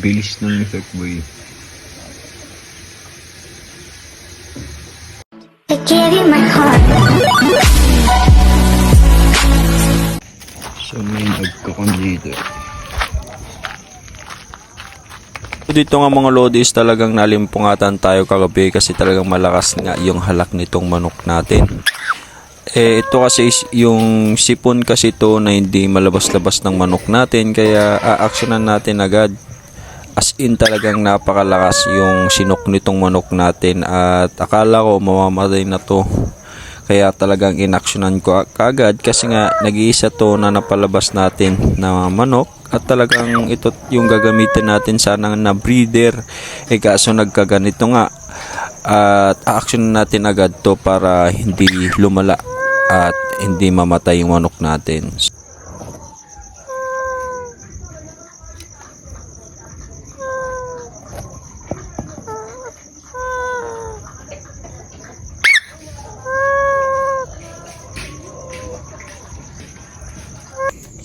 bilis ng effect boy. I give you my heart. So may nagkakondito. Dito nga mga lodis talagang nalimpungatan tayo kagabi kasi talagang malakas nga yung halak nitong manok natin. Eh ito kasi is yung sipon kasi to na hindi malabas-labas ng manok natin kaya aaksyonan natin agad. As in talagang napakalakas yung sinok nitong manok natin at akala ko mamamatay na to. Kaya talagang inaksyonan ko kagad kasi nga nag-iisa to na napalabas natin na manok at talagang ito yung gagamitin natin sana na breeder eh kaso nagkaganito nga at aaksyonan natin agad to para hindi lumala at hindi mamatay yung manok natin.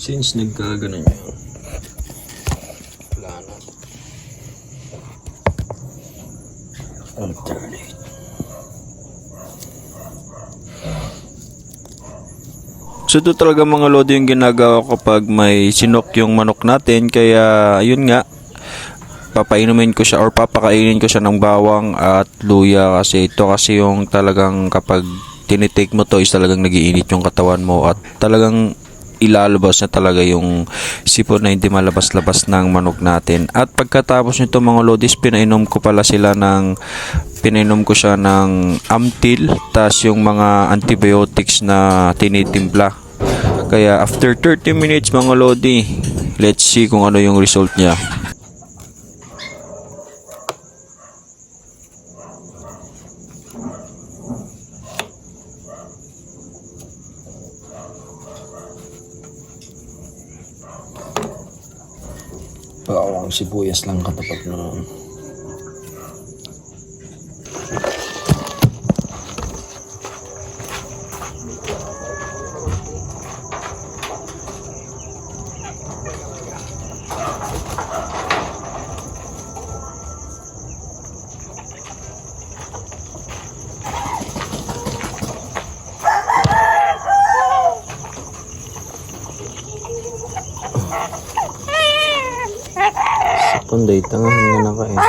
Since nagkaganon yun, wala na. So ito talaga mga lodi yung ginagawa kapag may sinok yung manok natin. Kaya ayun nga papainumin ko siya or papakainin ko siya ng bawang at luya. Kasi ito kasi yung talagang kapag tinitake mo to is talagang nagiinit yung katawan mo at talagang ilalabas na talaga yung sipon na hindi malabas-labas ng manok natin. At pagkatapos nito mga lodis, pinainom ko pala sila ng pinainom ko siya ng Amtil tas yung mga antibiotics na tinitimpla. Kaya after 30 minutes mga lodi, let's see kung ano yung result niya. Bawang sibuyas lang katapat nun. Punday, tangahan nga na ka eh.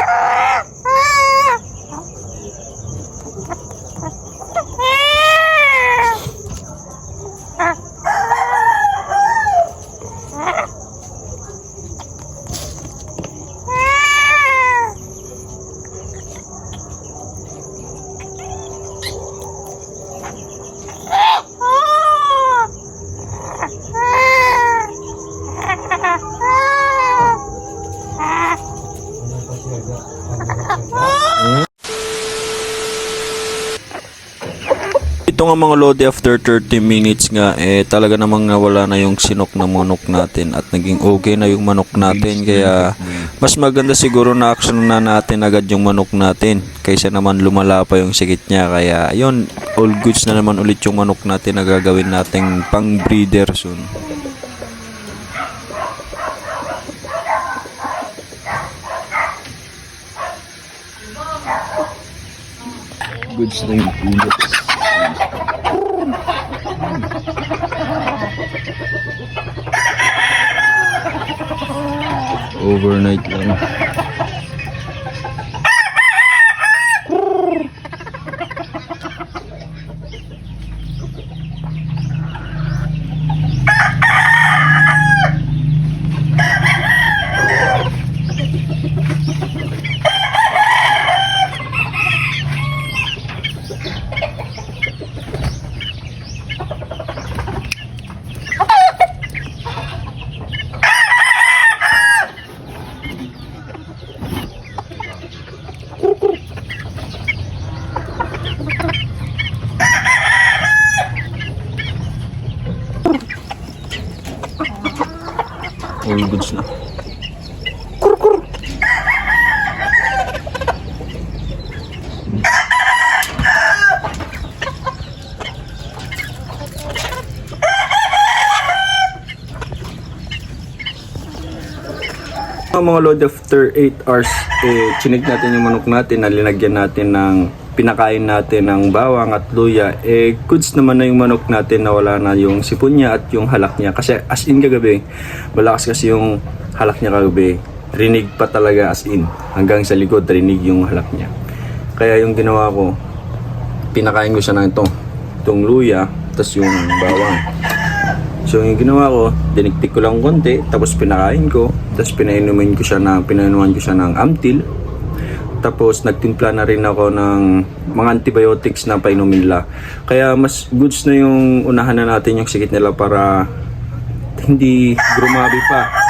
Ito nga mga lodi after 30 minutes nga eh talaga namang nawala na yung sinok ng manok natin at naging okay na yung manok natin kaya mas maganda siguro na action na natin agad yung manok natin kaysa naman lumala pa yung sikit niya kaya yun all goods na naman ulit yung manok natin na gagawin nating pang breeder soon. Goods na yung pulot. Overnight lang. All goods na. Mga load after 8 hours, eh, chinig natin yung manok natin, nalinagyan natin ng pinakain natin ng bawang at luya, eh, goods naman na yung manok natin na wala na yung sipon niya at yung halak niya. Kasi as in kagabi, malakas kasi yung halak niya kagabi. Rinig pa talaga as in. Hanggang sa likod, rinig yung halak niya. Kaya yung ginawa ko, pinakain ko siya ng ito, itong luya, tapos yung bawang. So yung ginawa ko, diniktik ko lang konti, tapos pinakain ko, tapos pinainumin ko siya ng, pinainuman ko siya ng amtil, tapos nagtimpla na rin ako ng mga antibiotics na painumin nila. Kaya mas goods na yung unahan na natin yung sikit nila para hindi grumabi pa.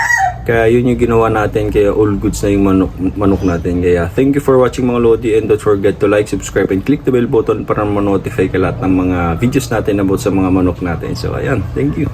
Kaya yun yung ginawa natin, kaya all goods na yung manok, manok natin. Kaya thank you for watching mga Lodi and don't forget to like, subscribe, and click the bell button para ma-notify ka lahat ng mga videos natin about sa mga manok natin. So ayan, thank you.